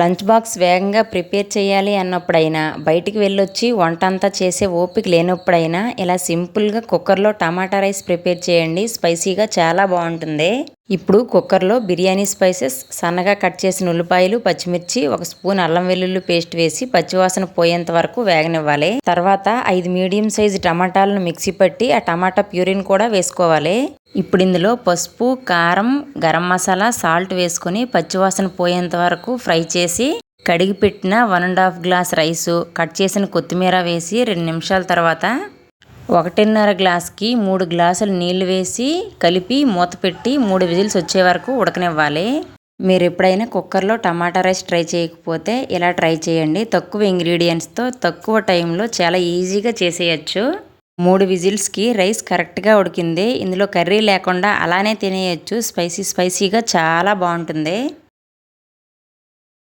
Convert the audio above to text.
Lunch box వేగంగా prepare చేయాలి అన్నప్పుడైనా బయటికి వెళ్ళొచ్చి వంట అంతా చేసే ఓపిక లేనప్పుడైనా ఇలా సింపుల్గా కుక్కర్లో టమాటా రైస్ ప్రిపేర్ చేయండి. స్పైసీగా చాలా బాగుంటుంది. ఇప్పుడు కుక్కర్లో బిర్యానీ స్పైసెస్ సన్నగా కట్ చేసిన ఉల్లిపాయలు పచ్చిమిర్చి ఒక స్పూన్ అల్లం వెల్లుల్లి పేస్ట్ వేసి పచ్చివాసన పోయేంత వరకు వేగనివ్వాలి. తర్వాత ఐదు మీడియం సైజు టమాటాలను మిక్సీ పట్టి ఆ టమాటా ప్యూరిన్ కూడా వేసుకోవాలి. ఇప్పుడు ఇందులో పసుపు కారం గరం మసాలా సాల్ట్ వేసుకొని పచ్చివాసన పోయేంత వరకు ఫ్రై చేసి కడిగి పెట్టిన one and half glass rice cut చేసిన కొత్తిమీర వేసి రెండు నిమిషాల తర్వాత ఒకటిన్నర గ్లాస్కి మూడు గ్లాసులు నీళ్ళు వేసి కలిపి మూత పెట్టి మూడు విజిల్స్ వచ్చే వరకు ఉడకనివ్వాలి. మీరు ఎప్పుడైనా కుక్కర్లో టమాటా రైస్ ట్రై చేయకపోతే ఇలా ట్రై చేయండి. తక్కువ ఇంగ్రీడియంట్స్తో తక్కువ టైంలో చాలా ఈజీగా చేసేయచ్చు. మూడు విజిల్స్కి రైస్ కరెక్ట్గా ఉడికింది. ఇందులో కర్రీ లేకుండా అలానే తినేయచ్చు. స్పైసీ స్పైసీగా చాలా బాగుంటుంది.